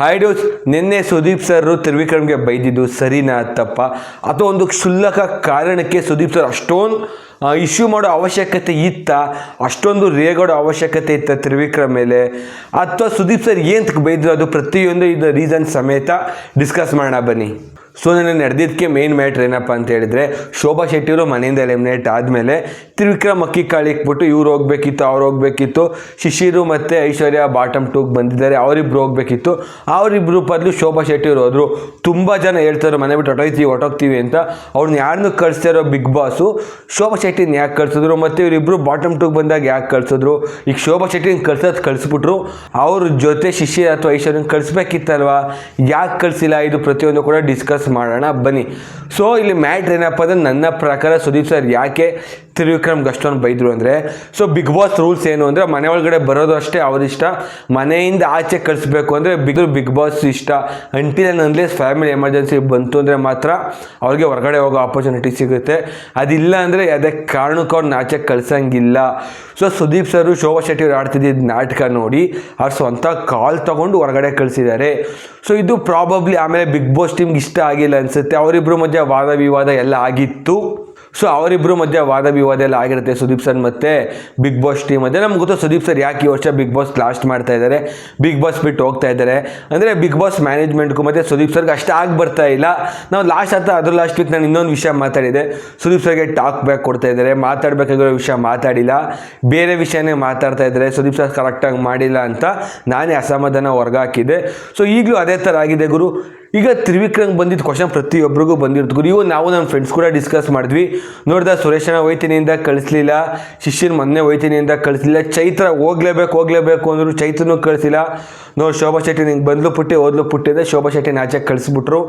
High dose ನಿನ್ನೆ Sudeep sir ತ್ರಿವಿಕ್ರಮ್ಗೆ ಬೈದಿದ್ದು ಸರಿನಾ ತಪ್ಪ? ಅಥವಾ ಒಂದು ಕ್ಷುಲ್ಲಕ ಕಾರಣಕ್ಕೆ ಸುದೀಪ್ ಸರ್ ಅಷ್ಟೊಂದು ಇಶ್ಯೂ ಮಾಡೋ ಅವಶ್ಯಕತೆ ಇತ್ತ? ಅಷ್ಟೊಂದು ರೇಗಾಡೋ ಅವಶ್ಯಕತೆ ಇತ್ತ ತ್ರಿವಿಕ್ರಮ್ ಮೇಲೆ? ಅಥವಾ ಸುದೀಪ್ ಸರ್ ಏನಕ್ಕೆ ಬೈದ್ರು? ಅದು ಪ್ರತಿಯೊಂದು ಇದು ರೀಸನ್ ಸಮೇತ ಡಿಸ್ಕಸ್ ಮಾಡೋಣ ಬನ್ನಿ. ಸೊ ನನಗೆ ನಡೆದಿದ್ದಕ್ಕೆ ಮೇನ್ ಮ್ಯಾಟ್ರ್ ಏನಪ್ಪ ಅಂತ ಹೇಳಿದ್ರೆ ಶೋಭಾ ಶೆಟ್ಟಿಯವರು ಮನೆಯಿಂದ ಎಲಿಮಿನೇಟ್ ಆದಮೇಲೆ ತ್ರಿವಿಕ್ರಮ್, ಅಕ್ಕಿ ಕಾಳು ಇಕ್ಬಿಟ್ಟು ಇವ್ರು ಹೋಗ್ಬೇಕಿತ್ತು, ಅವ್ರು ಹೋಗ್ಬೇಕಿತ್ತು. ಶಿಶಿರು ಮತ್ತು ಐಶ್ವರ್ಯ ಬಾಟಮ್ ಟೂಗೆ ಬಂದಿದ್ದಾರೆ, ಅವರಿಬ್ರು ಹೋಗಬೇಕಿತ್ತು. ಅವರಿಬ್ರು ಬದಲು ಶೋಭಾ ಶೆಟ್ಟಿಯವರು ಹೋದರು. ತುಂಬ ಜನ ಹೇಳ್ತಾರೆ ಮನೆ ಬಿಟ್ಟು ಹೊಟ್ಟೋಗ್ತೀವಿ ಹೊಟ್ಟೋಗ್ತೀವಿ ಅಂತ. ಅವ್ರನ್ನ ಯಾರನ್ನೂ ಕಳಿಸ್ತಾರೋ ಬಿಗ್ ಬಾಸು ಶೋಭಾ ಶೆಟ್ಟಿನ ಯಾಕೆ ಕಳ್ಸಿದ್ರು ಮತ್ತು ಇವರಿಬ್ರು ಬಾಟಮ್ ಟೂಗೆ ಬಂದಾಗ ಯಾಕೆ ಕಳಿಸಿದ್ರು? ಈಗ ಶೋಭಾ ಶೆಟ್ಟಿನ ಕಳ್ಸೋದು ಕಳಿಸ್ಬಿಟ್ರು. ಅವ್ರ ಜೊತೆ ಶಿಶಿರ್ ಅಥವಾ ಐಶ್ವರ್ಯನ ಕಳಿಸ್ಬೇಕಿತ್ತಲ್ವಾ? ಯಾಕೆ ಕಳಿಸಿಲ್ಲ? ಇದು ಪ್ರತಿಯೊಂದು ಕೂಡ ಡಿಸ್ಕಸ್ ಮಾಡೋಣ. ಬನ್ನಿ. ಸೊ ಇಲ್ಲಿ ಮ್ಯಾಟ್ರ್ ಏನಪ್ಪ ಅಂದ್ರೆ ನನ್ನ ಪ್ರಕಾರ ಸುದೀಪ್ ಸರ್ ಯಾಕೆ ತ್ರಿವಿಕ್ರಮ್ಗೆ ಅಷ್ಟೊಂದು ಬೈದರು ಅಂದರೆ ಸೊ ಬಿಗ್ ಬಾಸ್ ರೂಲ್ಸ್ ಏನು ಅಂದರೆ ಮನೆ ಒಳಗಡೆ ಬರೋದು ಅಷ್ಟೇ ಅವರಿಷ್ಟ ಮನೆಯಿಂದ ಆಚೆ ಕಳಿಸ್ಬೇಕು ಅಂದರೆ ಬಿಗ್ ಬಿಗ್ ಬಾಸ್ ಇಷ್ಟ ಅಂಟಿಲ್ ಅನ್ಲೆಸ್ ಫ್ಯಾಮಿಲಿ ಎಮರ್ಜೆನ್ಸಿ ಬಂತು ಅಂದರೆ ಮಾತ್ರ ಅವ್ರಿಗೆ ಹೊರಗಡೆ ಹೋಗೋ ಆಪರ್ಚುನಿಟಿ ಸಿಗುತ್ತೆ. ಅದಿಲ್ಲ ಅಂದರೆ ಯಾವುದೇ ಕಾರಣಕ್ಕೂ ಅವ್ರನ್ನ ಆಚೆ ಕಳ್ಸಂಗಿಲ್ಲ. ಸೊ ಸುದೀಪ್ ಸರು ಶೋಭಾ ಶೆಟ್ಟಿ ಅವ್ರು ಆಡ್ತಿದ್ದಿದ್ದ ನಾಟಕ ನೋಡಿ ಅವ್ರು ಸ್ವಂತ ಕಾಲ್ ತೊಗೊಂಡು ಹೊರಗಡೆ ಕಳಿಸಿದ್ದಾರೆ. ಸೊ ಇದು ಪ್ರಾಬಬ್ಲಿ ಆಮೇಲೆ ಬಿಗ್ ಬಾಸ್ ಟೀಮ್ಗೆ ಇಷ್ಟ ಆಗಿಲ್ಲ ಅನಿಸುತ್ತೆ. ಅವರಿಬ್ಬರ ಮಧ್ಯೆ ವಾದ ವಿವಾದ ಎಲ್ಲ ಆಗಿತ್ತು. ಸೊ ಅವರಿಬ್ಬರು ಮಧ್ಯೆ ವಾದ ವಿವಾದ ಎಲ್ಲ ಆಗಿರುತ್ತೆ. ಸುದೀಪ್ ಸರ್ ಮತ್ತು ಬಿಗ್ ಬಾಸ್ ಟೀಮ್ ಮಧ್ಯೆ. ನಮ್ಗೆ ಗೊತ್ತು ಸುದೀಪ್ ಸರ್ ಯಾಕೆ ಈ ವರ್ಷ ಬಿಗ್ ಬಾಸ್ ಲಾಸ್ಟ್ ಮಾಡ್ತಾ ಇದ್ದಾರೆ ಬಿಗ್ ಬಾಸ್ ಬಿಟ್ಟು ಹೋಗ್ತಾ ಇದ್ದಾರೆ ಅಂದರೆ ಬಿಗ್ ಬಾಸ್ ಮ್ಯಾನೇಜ್ಮೆಂಟ್ಗೂ ಮತ್ತು ಸುದೀಪ್ ಸರ್ಗೆ ಅಷ್ಟು ಆಗಿ ಬರ್ತಾ ಇಲ್ಲ. ನಾವು ಲಾಸ್ಟ್ ಹತ್ತ ಅದ್ರ ಲಾಸ್ಟ್ ವೀಕ್ ನಾನು ಇನ್ನೊಂದು ವಿಷಯ ಮಾತಾಡಿದೆ. ಸುದೀಪ್ ಸರ್ಗೆ ಟಾಕ್ ಬ್ಯಾಕ್ ಕೊಡ್ತಾ ಇದ್ದಾರೆ ಮಾತಾಡಬೇಕಾಗಿರೋ ವಿಷಯ ಮಾತಾಡಿಲ್ಲ. ಬೇರೆ ವಿಷಯನೇ ಮಾತಾಡ್ತಾ ಇದ್ದಾರೆ ಸುದೀಪ್ ಸರ್ ಕರೆಕ್ಟಾಗಿ ಮಾಡಿಲ್ಲ ಅಂತ ನಾನೇ ಅಸಮಾಧಾನ ಹೊರಗಾಕಿದೆ ಸೊ ಈಗಲೂ ಅದೇ ಥರ ಆಗಿದೆ ಗುರು. ಈಗ ತ್ರಿವಿಕ್ರಮ್ ಬಂದಿದ್ದ ಕ್ವಶನ್ ಪ್ರತಿಯೊಬ್ಬರಿಗೂ ಬಂದಿರ್ತು ಗುರು. ನಾವು ನಮ್ಮ ಫ್ರೆಂಡ್ಸ್ ಕೂಡ ಡಿಸ್ಕಸ್ ಮಾಡಿದ್ವಿ. ನೋಡಿದ ಸುರೇಶನ ಹೋಯ್ತಿನಿಂದ ಕಳಿಸ್ಲಿಲ್ಲ, ಶಿಷ್ಯನ ಮೊನ್ನೆ ಹೋಯ್ತಿನಿಂದ ಕಳಿಸ್ಲಿಲ್ಲ, ಚೈತ್ರ ಹೋಗ್ಲೇಬೇಕು ಹೋಗ್ಲೇಬೇಕು ಅಂದರು ಚೈತ್ರನೂ ಕಳಿಸಿಲ್ಲ. ನೋಡಿ ಶೋಭಾ ಶೆಟ್ಟಿ ನಿಂಗೆ ಬಂದ್ಲು ಪುಟ್ಟಿ ಓದ್ಲು ಪುಟ್ಟಿದೆ ಶೋಭಾ ಶೆಟ್ಟಿನ ಆಚೆ ಕಳಿಸ್ಬಿಟ್ರು.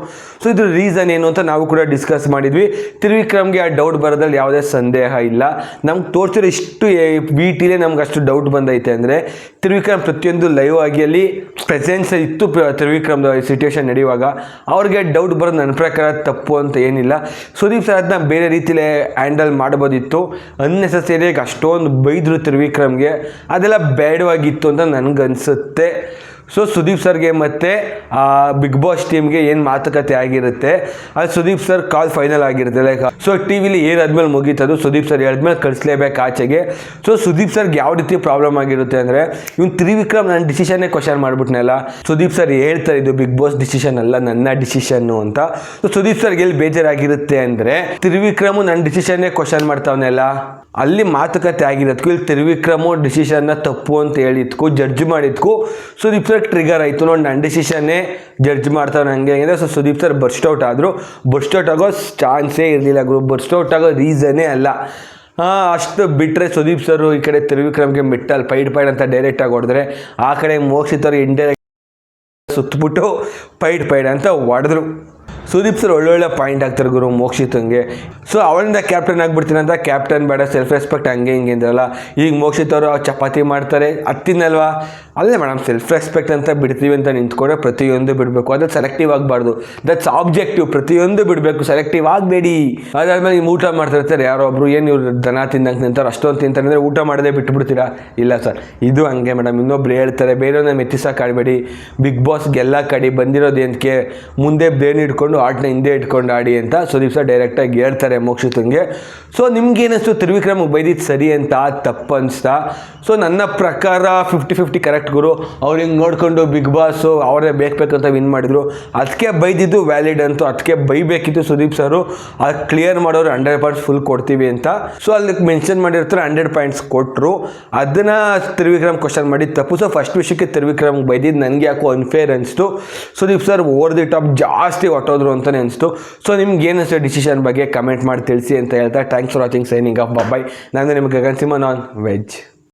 ಸೊ ಇದ್ರ ರೀಸನ್ ಏನು ಅಂತ ನಾವು ಕೂಡ ಡಿಸ್ಕಸ್ ಮಾಡಿದ್ವಿ. ತ್ರಿವಿಕ್ರಮ್ಗೆ ಆ ಡೌಟ್ ಬರೋದ್ರಲ್ಲಿ ಯಾವುದೇ ಸಂದೇಹ ಇಲ್ಲ. ನಮ್ಗೆ ತೋರಿಸಿರೋ ಇಷ್ಟು ವಿ ಟಿಲೇ ನಮ್ಗೆ ಅಷ್ಟು ಡೌಟ್ ಬಂದೈತೆ ಅಂದರೆ, ತ್ರಿವಿಕ್ರಮ್ ಪ್ರತಿಯೊಂದು ಲೈವ್ ಆಗಿ ಅಲ್ಲಿ ಪ್ರೆಸೆನ್ಸ್ ಇತ್ತು ತ್ರಿವಿಕ್ರಮ್ದು ಸಿಚುವೇಶನ್ ನಡೆಯುವಾಗ. ಅವ್ರಿಗೆ ಡೌಟ್ ಬರೋದು ನನ್ನ ಪ್ರಕಾರ ತಪ್ಪು ಅಂತ ಏನಿಲ್ಲ. ಸುದೀಪ್ ಸರ್ ಅದನ್ನ ಬೇರೆ ರೀತಿಲೇ ಹ್ಯಾಂಡಲ್ ಮಾಡ್ಬೋದಿತ್ತು ಅನ್ನೆಸಸರಿಯಾಗಿ ಅಷ್ಟೊಂದು ಬೈದರು ತ್ರಿವಿಕ್ರಮ್ಗೆ. ಅದೆಲ್ಲ ಬೇಡವಾಗಿತ್ತು ಅಂತ ನನಗನ್ಸುತ್ತೆ. ಸೊ ಸುದೀಪ್ ಸರ್ಗೆ ಮತ್ತು ಬಿಗ್ ಬಾಸ್ ಟೀಮ್ಗೆ ಏನು ಮಾತುಕತೆ ಆಗಿರುತ್ತೆ? ಅದು ಸುದೀಪ್ ಸರ್ ಕಾಲ್ ಫೈನಲ್ ಆಗಿರುತ್ತೆ. ಲೈಕ್ ಸೊ ಟಿ ವಿಲಿ ಏನಾದ್ಮೇಲೆ ಮುಗೀತದು ಸುದೀಪ್ ಸರ್ ಹೇಳಿದ್ಮೇಲೆ ಕಳಿಸ್ಲೇಬೇಕು ಆಚೆಗೆ. ಸೊ ಸುದೀಪ್ ಸರ್ಗೆ ಯಾವ ರೀತಿ ಪ್ರಾಬ್ಲಮ್ ಆಗಿರುತ್ತೆ ಅಂದರೆ, ಇವ್ನು ತ್ರಿವಿಕ್ರಮ್ ನನ್ನ ಡಿಸಿಷನ್ನೇ ಕ್ವಶನ್ ಮಾಡ್ಬಿಟ್ನಲ್ಲ ಸುದೀಪ್ ಸರ್ ಹೇಳ್ತಾರೆ ಇದು ಬಿಗ್ ಬಾಸ್ ಡಿಸಿಷನ್ ಅಲ್ಲ, ನನ್ನ ಡಿಸಿಷನ್ನು ಅಂತ. ಸೊ ಸುದೀಪ್ ಸರ್ಗೆ ಎಲ್ಲಿ ಬೇಜಾರಾಗಿರುತ್ತೆ ಅಂದರೆ, ತ್ರಿವಿಕ್ರಮು ನನ್ನ ಡಿಸಿಷನ್ನೇ ಕ್ವಶನ್ ಮಾಡ್ತಾವನೆಲ್ಲ ಅಲ್ಲಿ ಮಾತುಕತೆ ಆಗಿರೋದಕ್ಕೂ ಇಲ್ಲಿ ತ್ರಿವಿಕ್ರಮು ಡಿಸಿಷನ್ನ ತಪ್ಪು ಅಂತ ಹೇಳಿದ್ಕು ಜಡ್ಜ್ ಮಾಡಿದ್ಕು, ಸುದೀಪ್ ಸರ್ ಟ್ರಿಗರ್ ಆಯಿತು ನೋಡಿ ನನ್ನ ಡಿಸಿಷನ್ನೇ ಜಡ್ಜ್ ಮಾಡ್ತಾರೆ ನನಗೆ ಅಂದರೆ so Sudeep sir burst out ಆದರು. ಬರ್ಸ್ಟ್ ಔಟ್ ಆಗೋ ಚಾನ್ಸೇ ಇರಲಿಲ್ಲ ಗ್ರೂಪ್ ಬರ್ಸ್ಟ್ ಔಟ್ ಆಗೋ ರೀಸನ್ನೇ ಅಲ್ಲ. ಅಷ್ಟು ಬಿಟ್ಟರೆ ಸುದೀಪ್ ಸರ್ ಈ ಕಡೆ ತ್ರಿವಿಕ್ರಮ್ಗೆ ಮೆಟ್ಟಲ್ಲಿ ಪೈಡ್ ಪೈಡ್ ಅಂತ ಡೈರೆಕ್ಟಾಗಿ ಹೊಡೆದ್ರೆ, ಆ ಕಡೆ ಮೋಕ್ಷಿತರು ಇಂಡೈರೆಕ್ಟ್ ಸುತ್ತಬಿಟ್ಟು ಪೈಡ್ ಪೈಡ್ ಅಂತ ಹೊಡೆದ್ರು. ಸುದೀಪ್ ಸರ್ ಒಳ್ಳೊಳ್ಳೆ ಪಾಯಿಂಟ್ ಆಗ್ತಾರೆ ಗುರು ಮೋಕ್ಷಿತಂಗೆ ಸೊ ಅವಳಿಂದ ಕ್ಯಾಪ್ಟನ್ ಆಗಿಬಿಡ್ತೀನಿ ಅಂತ ಕ್ಯಾಪ್ಟನ್ ಬೇಡ ಸೆಲ್ಫ್ ರೆಸ್ಪೆಕ್ಟ್ ಹಂಗೆ ಹಿಂಗೆ ಅಂದ್ರಲ್ಲ. ಈಗ ಮೋಕ್ಷಿತ್ ಅವರು ಚಪಾತಿ ಮಾಡ್ತಾರೆ ಹತ್ತಿನಲ್ವಾ ಅಲ್ಲೇ ಮೇಡಮ್ ಸೆಲ್ಫ್ ರೆಸ್ಪೆಕ್ಟ್ ಅಂತ ಬಿಡ್ತೀವಿ ಅಂತ ನಿಂತ್ಕೊಂಡ್ರೆ ಪ್ರತಿಯೊಂದು ಬಿಡಬೇಕು. ಅದು ಸೆಲೆಕ್ಟಿವ್ ಆಗಬಾರ್ದು. ದಟ್ಸ್ ಆಬ್ಜೆಕ್ಟಿವ್ ಪ್ರತಿಯೊಂದು ಬಿಡಬೇಕು. ಸೆಲೆಕ್ಟಿವ್ ಆಗಬೇಡಿ. ಅದಾದ್ಮೇಲೆ ನೀವು ಊಟ ಮಾಡ್ತಿರ್ತಾರೆ. ಯಾರೋ ಒಬ್ರು, ಏನು ಇವ್ರು ದನ ತಿಂದಂಗೆ ನಿಂತಾರೆ ಅಷ್ಟೊಂದು ತಿಂತಾರೆ ಅಂದರೆ ಊಟ ಮಾಡದೆ ಬಿಟ್ಬಿಡ್ತೀರಾ? ಇಲ್ಲ ಸರ್. ಇದು ಹಂಗೆ ಮೇಡಮ್ ಇನ್ನೊಬ್ರು ಹೇಳ್ತಾರೆ, ಬೇರೆಯವ್ರನ್ನ ಮೆತ್ತಿಸಕ್ಕೆ ಆಡಬೇಡಿ. ಬಿಗ್ ಬಾಸ್ಗೆಲ್ಲ ಕಡೆ ಬಂದಿರೋದು ಏನಕ್ಕೆ ಮುಂದೆ ಬ್ರೇನ್ ಇಟ್ಕೊಂಡು ಆಟನ ಹಿಂದೆ ಇಟ್ಕೊಂಡು ಆಡಿ ಅಂತ ಸುದೀಪ್ ಸರ್ ಡೈರೆಕ್ಟಾಗಿ ಹೇಳ್ತಾರೆ ಮೋಕ್ಷಿತಂಗೆ ಸೊ ನಿಮ್ಗೇನಿಸ್ತು? ತ್ರಿವಿಕ್ರಮ್ಗೆ ಬೈದಿದ್ದು ಸರಿ ಅಂತ ತಪ್ಪು ಅನಿಸ್ತಾ ಸೊ ನನ್ನ ಪ್ರಕಾರ ಫಿಫ್ಟಿ ಫಿಫ್ಟಿ ಕರೆಕ್ಟ್ ಗುರು. ಅವ್ರು ಹಿಂಗೆ ನೋಡಿಕೊಂಡು ಬಿಗ್ ಬಾಸು ಅವರೇ ಬೇಕು ಬೇಕಂತ ವಿನ್ ಮಾಡಿದ್ರು. ಅದಕ್ಕೆ ಬೈದಿದ್ದು ವ್ಯಾಲಿಡ್ ಅಂತೂ ಅದಕ್ಕೆ ಬೈಬೇಕಿತ್ತು ಸುದೀಪ್ ಸರು. ಅದು ಕ್ಲಿಯರ್ ಮಾಡೋರು ಹಂಡ್ರೆಡ್ ಪಾಯಿಂಟ್ಸ್ ಫುಲ್ ಕೊಡ್ತೀವಿ ಅಂತ. ಸೊ ಅಲ್ಲಿ ಮೆನ್ಷನ್ ಮಾಡಿರ್ತಾರೆ ಹಂಡ್ರೆಡ್ ಪಾಯಿಂಟ್ಸ್ ಕೊಟ್ಟರು ಅದನ್ನು ತ್ರಿವಿಕ್ರಮ್ ಕ್ವಶನ್ ಮಾಡಿ ತಪ್ಪು. ಸೊ ಫಸ್ಟ್ ವಿಷಯಕ್ಕೆ ತ್ರಿವಿಕ್ರಮ್ಗೆ ಬೈದಿದ್ದು ನನಗೆ ಯಾಕೋ ಅನ್ಫೇರ್ ಅನಿಸ್ತು. Sudeep sir over the top ಜಾಸ್ತಿ ಹೊಟ್ಟೋದ್ರು ಅಂತಲೇ ಅನಿಸ್ತು. ಸೊ ನಿಮ್ಗೆ ಏನಿಸ್ತು ಡಿಸಿಷನ್ ಬಗ್ಗೆ ಕಮೆಂಟ್ ಮಾಡಿ ತಿಳಿಸಿ ಅಂತ ಹೇಳ್ತಾ thanks for watching signing off bye ನಾನು ನಿಮಗೆ ಗಗನ್ ಸಿಂಹ, ನಾನ್ ವೆಜ್.